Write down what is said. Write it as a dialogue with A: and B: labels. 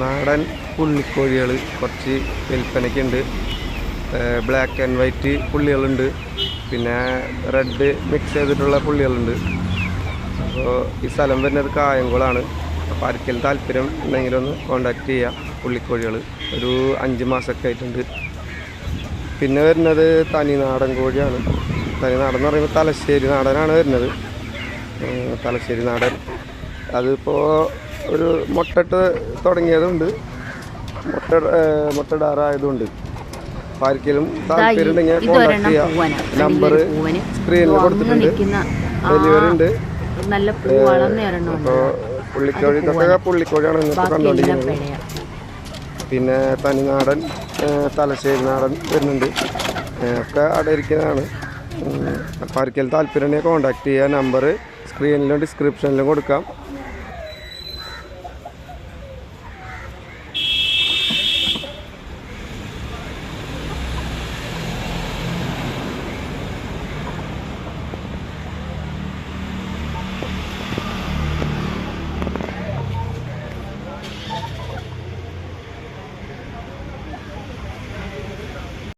A: നാടൻ പുള്ളിക്കോഴികൾ കുറച്ച് വിൽപ്പനയ്ക്കുണ്ട്. ബ്ലാക്ക് ആൻഡ് വൈറ്റ് പുള്ളികളുണ്ട്. പിന്നെ റെഡ് മിക്സ് ചെയ്തിട്ടുള്ള പുള്ളികളുണ്ട്. അപ്പോൾ ഈ സ്ഥലം വരുന്നത് കായംകുളമാണ് അപ്പോൾ ആർക്കെങ്കിലും താല്പര്യം ഉണ്ടെങ്കിലൊന്ന് കോണ്ടാക്ട് ചെയ്യാം പുള്ളിക്കോഴികൾ ഒരു അഞ്ച് മാസമൊക്കെ ആയിട്ടുണ്ട്. പിന്നെ വരുന്നത് തനിനാടൻ കോഴിയാണ്. തനിനാടൻ എന്ന് പറയുമ്പോൾ തലശ്ശേരി നാടനാണ് വരുന്നത്. തലശ്ശേരി നാടൻ. അതിപ്പോൾ ഒരു മുട്ടട്ട് തുടങ്ങിയതുണ്ട്. മുട്ട മുട്ടടാറായതുണ്ട് ആർക്കെങ്കിലും താല്പര്യം ഉണ്ടെങ്കിൽ കോണ്ടാക്ട് ചെയ്യാം. നമ്പർ സ്ക്രീനിൽ കൊടുത്തിട്ടുണ്ട്. ഡെലിവറി ഉണ്ട്
B: നല്ല
A: അപ്പോൾ പുള്ളിക്കോഴി ഇതൊക്കെ പുള്ളിക്കോഴിയാണ് ഇന്നിപ്പോൾ കണ്ടുകൊണ്ടിരിക്കുന്നത്. പിന്നെ തനിനാടൻ തലശ്ശേരി നാടൻ വരുന്നുണ്ട്. ഒക്കെ അവിടെ ഇരിക്കുന്നതാണ്. അപ്പോൾ ആർക്കെങ്കിലും താല്പര്യം ഉണ്ടെങ്കിൽ കോൺടാക്ട് ചെയ്യുക നമ്പർ സ്ക്രീനിലും ഡിസ്ക്രിപ്ഷനിലും കൊടുക്കാം.